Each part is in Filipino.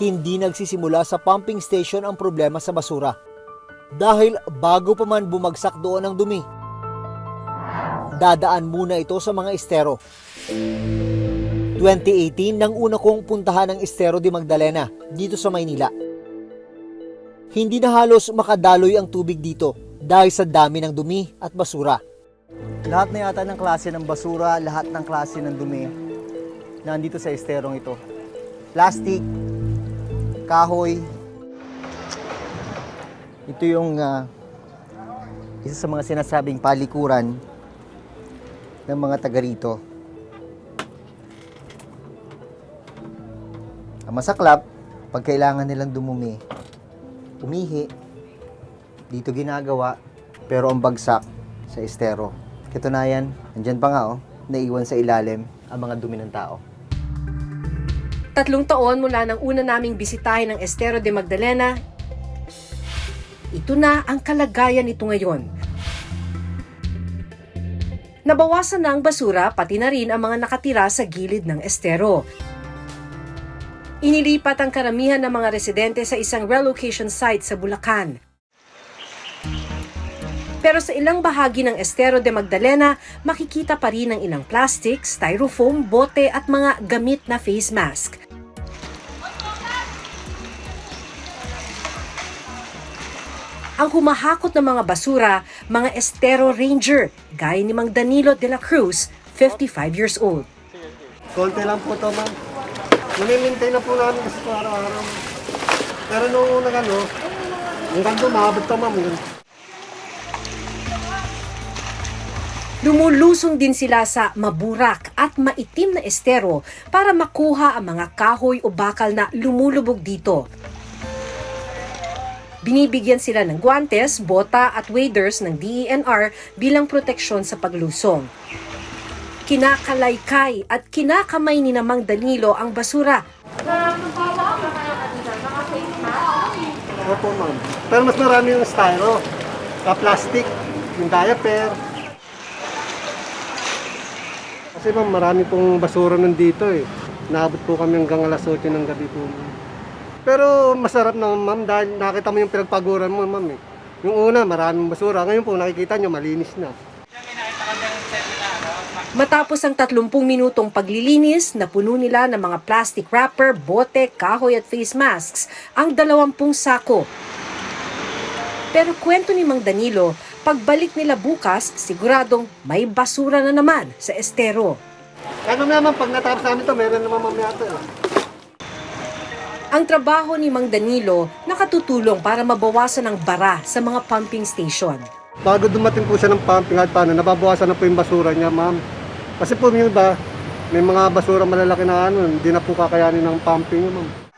Hindi nagsisimula sa pumping station ang problema sa basura. Dahil bago pa man bumagsak doon ang dumi, dadaan muna ito sa mga estero. 2018 nang una kong puntahan ang Estero de Magdalena dito sa Maynila. Hindi na halos makadaloy ang tubig dito dahil sa dami ng dumi at basura. Lahat na yata ng klase ng basura, lahat ng klase ng dumi nandito sa esterong ito. Plastic, kahoy. Ito yung ah, isa sa mga sinasabing palikuran ng mga taga rito. Ang masaklap, pag kailangan nilang dumumi, umihi, dito ginagawa, pero ang bagsak sa estero. Katunayan, andyan pa nga oh, naiwan sa ilalim ang mga dumi ng tao. Tatlong taon mula nang una naming bisitahin ang Estero de Magdalena, ito na ang kalagayan nito ngayon. Nabawasan na ang basura pati na rin ang mga nakatira sa gilid ng estero. Inilipat ang karamihan ng mga residente sa isang relocation site sa Bulacan. Pero sa ilang bahagi ng Estero de Magdalena, makikita pa rin ang ilang plastic, styrofoam, bote at mga gamit na face mask. Ang humahakot ng mga basura, mga Estero Ranger, gaya ni Mang Danilo de la Cruz, 55 years old. Konti lang po to, ma'am. Namimintay na po namin kasi araw-araw. Pero nung unang ano, hanggang dumabot to, ma'am. Lumulusong din sila sa maburak at maitim na estero para makuha ang mga kahoy o bakal na lumulubog dito. Binibigyan sila ng guantes, bota at waders ng DENR bilang proteksyon sa paglusong. Kinakalaykay at kinakamay ni Namang Danilo ang basura. Pero mas marami yung styro. Plastic, yung diaper. Kasi ma'am, marami pong basura nandito eh. Naabot po kami hanggang alas 8 ng gabi po. Pero masarap naman ma'am dahil nakita mo yung pinagpaguran mo ma'am eh. Yung una, maraming basura. Ngayon po, nakikita nyo, malinis na. Matapos ang 30 minutong paglilinis, napuno nila ng mga plastic wrapper, bote, kahoy at face masks ang 20 sako. Pero kwento ni Mang Danilo, pagbalik nila bukas, siguradong may basura na naman sa estero. Ano naman, pag natapos namin to, meron naman mamaya to eh. Ang trabaho ni Mang Danilo nakatutulong para mabawasan ang bara sa mga pumping station. Bago dumating po siya ng pumping at paano, nababawasan na po yung basura niya, ma'am. Kasi po yung iba, may mga basura malalaki na ano, hindi na po kakayanin ng pumping ma'am.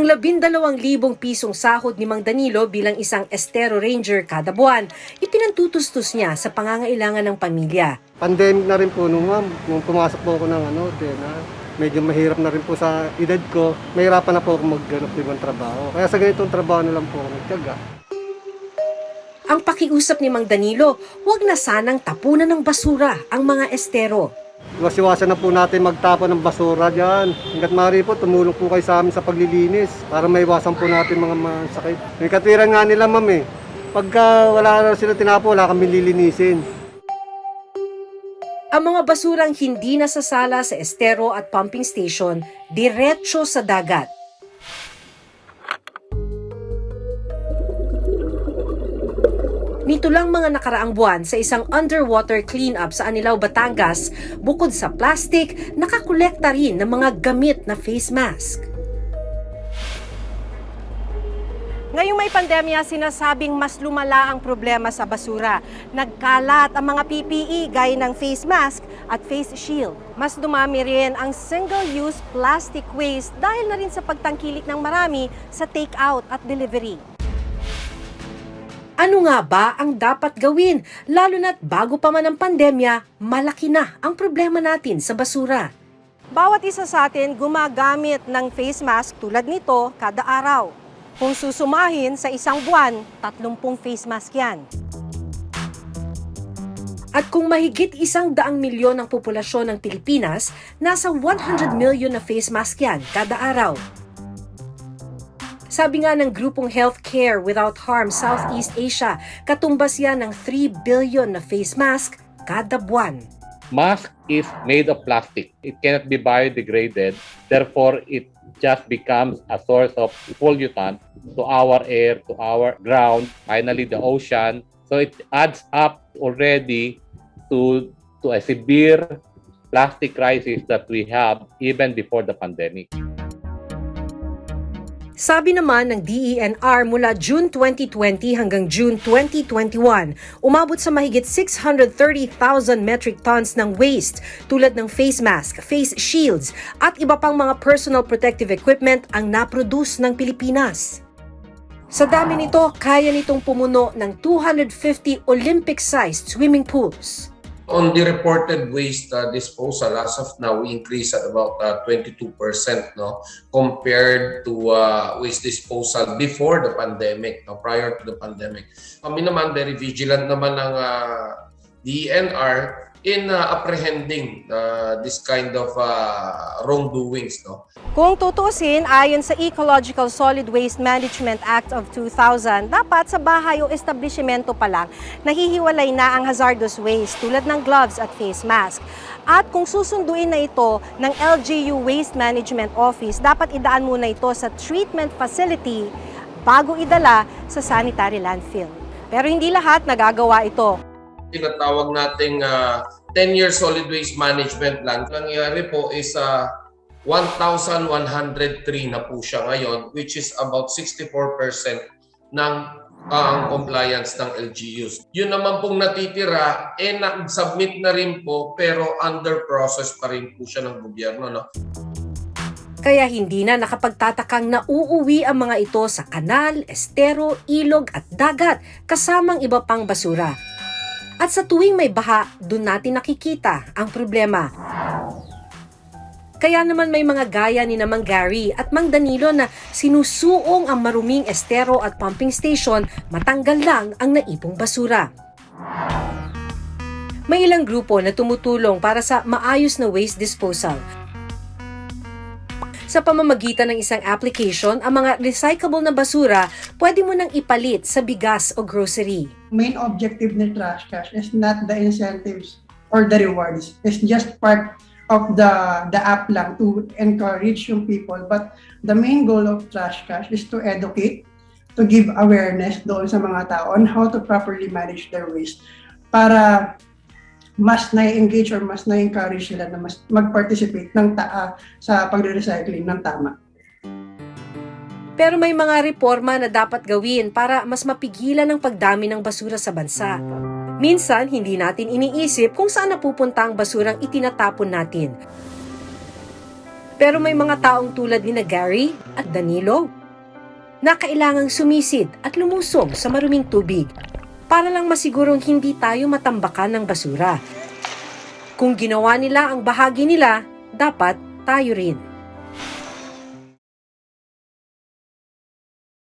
Ang 12,000 pisong sahod ni Mang Danilo bilang isang estero ranger kada buwan, ipinantutustos niya sa pangangailangan ng pamilya. Pandemic na rin po nung ma'am, nung pumasok po ako ng ano, ha, medyo mahirap na rin po sa edad ko, mahirapan na po ako magganap ibang trabaho. Kaya sa ganitong trabaho na lang po ako nagtyaga. Ang pakiusap ni Mang Danilo, huwag na sanang tapunan ng basura ang mga estero. Iwas-iwasan na po natin magtapon ng basura dyan. Hanggat maaari po, tumulong po kayo sa amin sa paglilinis para maiwasan po natin mga masakit. May katiran nga nila ma'am eh. Pagka wala na sila tinapo, wala kami lilinisin. Ang mga basurang hindi nasasala sa estero at pumping station, diretso sa dagat. Nito lang mga nakaraang buwan sa isang underwater cleanup sa Anilao, Batangas, bukod sa plastic, nakakolekta rin ng mga gamit na face mask. Ngayong may pandemya, sinasabing mas lumala ang problema sa basura. Nagkalat ang mga PPE gaya ng face mask at face shield. Mas dumami rin ang single-use plastic waste dahil na rin sa pagtangkilik ng marami sa take-out at delivery. Ano nga ba ang dapat gawin? Lalo na't bago pa man ang pandemya, malaki na ang problema natin sa basura. Bawat isa sa atin gumagamit ng face mask tulad nito kada araw. Kung susumahin sa isang buwan, 30 face mask yan. At kung mahigit isang daang milyon ang populasyon ng Pilipinas, nasa 100 million na face mask yan kada araw. Sabi nga ng grupong Healthcare Without Harm Southeast Asia, katumbas yan ng 3 billion na face mask kada buwan. mask is made of plastic. It cannot be biodegraded. Therefore, it just becomes a source of pollutant to our air, to our ground, finally the ocean. So it adds up already to to a severe plastic crisis that we have even before the pandemic. Sabi naman ng DENR mula June 2020 hanggang June 2021, umabot sa mahigit 630,000 metric tons ng waste tulad ng face mask, face shields at iba pang mga personal protective equipment ang naproduce ng Pilipinas. Sa dami nito, kaya nitong pumuno ng 250 Olympic-sized swimming pools. On the reported waste uh, disposal, as of now, we increase at about uh, 22% no, compared to uh, waste disposal before the pandemic, no, prior to the pandemic. Kami naman, very vigilant naman ng uh, DNR in uh, apprehending uh, this kind of uh, wrongdoings. No. Kung tutuusin, ayon sa Ecological Solid Waste Management Act of 2000, dapat sa bahay o establishmento pa lang, nahihiwalay na ang hazardous waste tulad ng gloves at face mask. At kung susunduin na ito ng LGU Waste Management Office, dapat idaan muna ito sa treatment facility bago idala sa sanitary landfill. Pero hindi lahat nagagawa ito. Tinatawag nating uh, 10-year solid waste management plan. Nangyari po is uh, 1,103 na po siya ngayon, which is about 64% ng ang compliance ng LGUs. Yun naman pong natitira, eh nag-submit na rin po, pero under process pa rin po siya ng gobyerno. No? Kaya hindi na nakapagtatakang nauuwi ang mga ito sa kanal, estero, ilog at dagat kasamang iba pang basura. At sa tuwing may baha, doon natin nakikita ang problema. Kaya naman may mga gaya ni namang Gary at Mang Danilo na sinusuong ang maruming estero at pumping station matanggal lang ang naipong basura. May ilang grupo na tumutulong para sa maayos na waste disposal sa pamamagitan ng isang application, ang mga recyclable na basura pwede mo nang ipalit sa bigas o grocery. Main objective ng trash cash is not the incentives or the rewards. It's just part of the the app lang to encourage yung people. But the main goal of trash cash is to educate, to give awareness doon sa mga tao on how to properly manage their waste para mas na-engage or mas na-encourage sila na mas mag-participate ng taa sa pagre-recycling ng tama. Pero may mga reforma na dapat gawin para mas mapigilan ang pagdami ng basura sa bansa. Minsan, hindi natin iniisip kung saan napupunta ang basurang itinatapon natin. Pero may mga taong tulad ni Gary at Danilo na kailangang sumisid at lumusong sa maruming tubig para lang masigurong hindi tayo matambakan ng basura. Kung ginawa nila ang bahagi nila, dapat tayo rin.